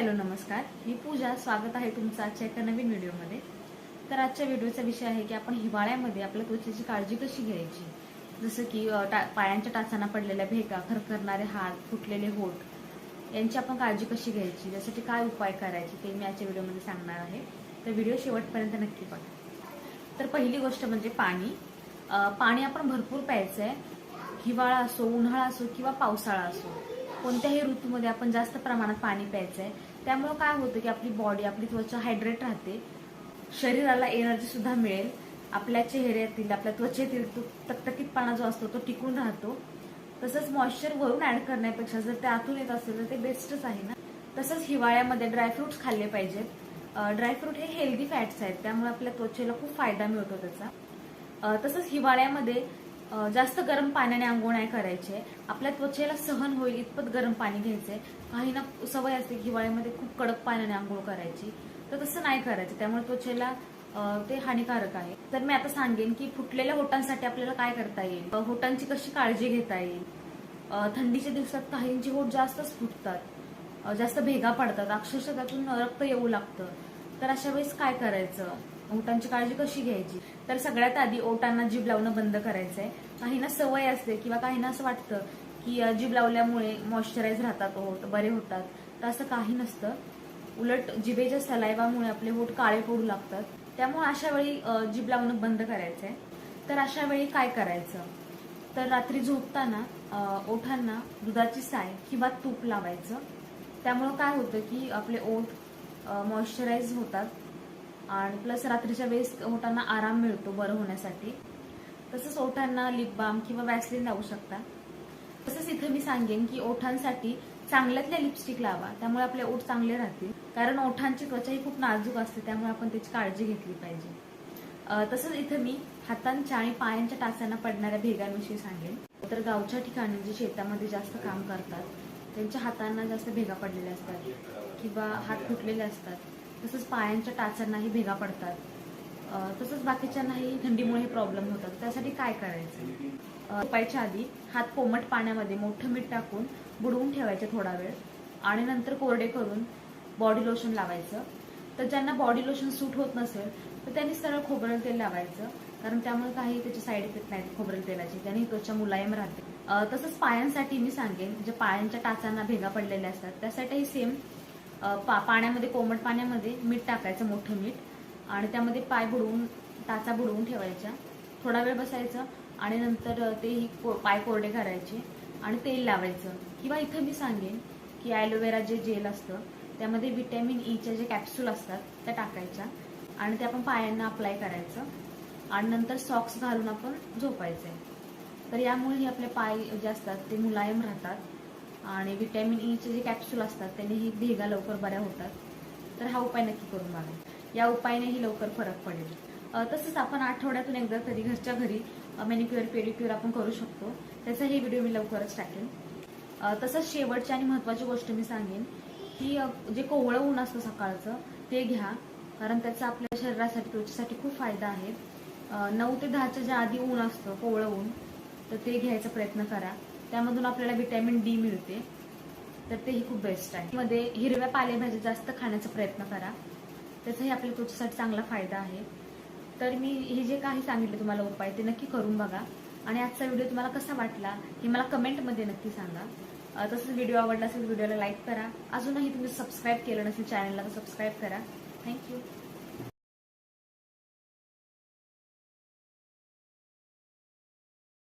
Hello नमस्कार. मी पूजा. स्वागत आहे तुमचं आजच्या एका नवीन व्हिडिओमध्ये. तर आजच्या व्हिडिओचा विषय आहे की आपण हिवाळ्यामध्ये आपल्या त्वचेची काळजी कशी घ्यायची? जसं की टा पायांच्या टाचांना पडलेल्या भेगा खरखरणारे हात फुटलेले होठ यांची आपण काळजी कशी घ्यायची? यासाठी काय उपाय करायचे ते मी आजच्या व्हिडिओमध्ये सांगणार आहे. तर व्हिडिओ शेवटपर्यंत नक्की बघा. तर पहिली गोष्ट म्हणजे पाणी. पाणी आपण भरपूर प्यायचं आहे हिवाळा असो उन्हाळा असो किंवा पावसाळा असो. कोणत्याही ऋतूमध्ये आपण जास्त प्रमाणात पाणी प्यायचं आहे त्यामुळं काय होतं की आपली बॉडी आपली त्वचा हायड्रेट राहते. शरीराला एनर्जी सुद्धा मिळेल. आपल्या चेहऱ्यातील आपल्या त्वचेतील तो तकतकीतपणा जो असतो तो टिकून राहतो. तसंच मॉइश्चर वरून ऍड करण्यापेक्षा जर ते आतून येत असेल तर ते बेस्टच आहे ना. तसंच हिवाळ्यामध्ये ड्रायफ्रुट्स खाल्ले पाहिजेत. ड्रायफ्रूट हे हेल्दी फॅट्स आहेत त्यामुळे आपल्या त्वचेला खूप फायदा मिळतो त्याचा. तसंच हिवाळ्यामध्ये जास्त गरम पाण्याने आंघोळ नाही करायचे. आपल्या त्वचेला सहन होईल इतपत गरम पाणी घ्यायचंय काही ना सवय असते हिवाळ्यामध्ये खूप कडक पाण्याने आंघोळ करायची. तर तसं नाही करायचं. त्यामुळे त्वचेला ते हानिकारक आहे. तर मी आता सांगेन की फुटलेल्या होटांसाठी आपल्याला काय करता येईल? होटांची कशी काळजी घेता येईल? थंडीच्या दिवसात काहींची होट जास्तच फुटतात. जास्त भेगा पडतात. अक्षरशः त्यातून रक्त येऊ लागतं. तर अशा वेळेस काय करायचं? ओटांची काळजी कशी घ्यायची? तर सगळ्यात आधी ओटांना जीभ लावणं बंद करायचंय. काहींना सवय असते किंवा काहींना असं वाटतं की जीभ लावल्यामुळे मॉइश्चराईज राहतात हो, ओठ बरे होतात. तर असं काही नसतं. उलट जिभेच्या सलायवामुळे आपले ओठ काळे पडू लागतात. त्यामुळे अशा वेळी जीभ लावणं बंद करायचंय. तर अशा वेळी काय करायचं? तर रात्री झोपताना ओठांना दुधाची साय किंवा तूप लावायचं. त्यामुळं काय होतं की आपले ओठ मॉइश्चराईज होतात. आणि प्लस रात्रीच्या वेळेस ओठांना आराम मिळतो बरं होण्यासाठी. तसंच ओठांना लिप बाम किंवा वॅसलिन लावू शकता. तसंच इथे मी सांगेन की ओठांसाठी चांगल्यातल्या लिपस्टिक लावा त्यामुळे आपले ओठ चांगले राहतील. कारण ओठांची त्वचा ही खूप नाजूक असते त्यामुळे आपण त्याची काळजी घेतली पाहिजे. तसंच इथं मी हातांच्या आणि पायांच्या टाचांना पडणाऱ्या भेगांविषयी सांगेन. तर गावच्या ठिकाणी जे शेतामध्ये जास्त काम करतात त्यांच्या हातांना जास्त भेगा पडलेल्या असतात किंवा हात फुटलेले असतात. तसंच पायांच्या टाचांनाही भेगा पडतात. तसंच बाकीच्यांनाही थंडीमुळे प्रॉब्लेम होतात. त्यासाठी काय करायचं? अ, झोपायच्या आधी हात कोमट पाण्यामध्ये मोठं मीठ टाकून बुडवून ठेवायचे थोडा वेळ आणि नंतर कोरडे करून बॉडी लोशन लावायचं. तर ज्यांना बॉडी लोशन सूट होत नसेल तर त्यांनी सरळ खोबरेल तेल लावायचं. कारण त्यामुळे काही त्याचे साईड इफेक्ट नाहीत खोबरेल तेलाचे. त्याने त्वचा मुलायम राहते. तसंच पायांसाठी मी सांगेन जे पायांच्या टाचांना भेगा पडलेल्या असतात त्यासाठीही सेम पा पाण्यामध्ये कोमट पाण्यामध्ये मीठ टाकायचं मोठं मीठ. आणि त्यामध्ये पाय बुडवून टाचा बुडवून ठेवायच्या. थोडा वेळ बसायचं आणि नंतर ते ही को- पाय कोरडे करायचे आणि तेल लावायचं. किंवा इथं मी सांगेन की ॲलोवेरा जे जेल असतं त्यामध्ये व्हिटॅमिन ईच्या जे कॅप्सूल असतात त्या टाकायच्या. आणि ते आपण पायांना अप्लाय करायचं. आणि नंतर सॉक्स घालून आपण झोपायचं तर यामुळे आपले पाय जे असतात ते मुलायम राहतात. आणि व्हिटॅमिन ईचे e जे कॅप्सूल असतात त्यांनी ही भेगा लवकर बऱ्या होतात. तर हा उपाय नक्की करून बघा. या उपायानेही लवकर फरक पडेल. तसंच आपण आठवड्यातून एकदा तरी घरच्या घरी मेनिक्युअर पेडिक्युअर आपण करू शकतो. त्याचाही व्हिडिओ मी लवकरच टाकेन. तसंच शेवटची आणि महत्वाची गोष्ट मी सांगेन की जे कोवळं ऊन असतं सकाळचं ते घ्या. कारण त्याचा आपल्या शरीरासाठी त्वचेसाठी खूप फायदा आहे. नऊ ते दहाच्या ज्या आधी ऊन असतं कोवळं ऊन तर ते घ्यायचा प्रयत्न करा. त्यामधून आपल्याला विटॅमिन डी मिळते. तर तेही खूप बेस्ट आहे. मध्ये हिरव्या पालेभाज्या जास्त खाण्याचा प्रयत्न करा. त्याचाही आपल्या त्वचेसाठी चांगला फायदा आहे. तर मी हे जे काही सांगितले तुम्हाला उपाय ते नक्की करून बघा. आणि आजचा व्हिडिओ तुम्हाला कसा वाटला हे मला कमेंटमध्ये नक्की सांगा. तसंच व्हिडिओ आवडला असेल व्हिडिओला लाईक करा. अजूनही तुम्ही सबस्क्राईब केलं नसेल चॅनलला तर सबस्क्राईब करा. थँक्यू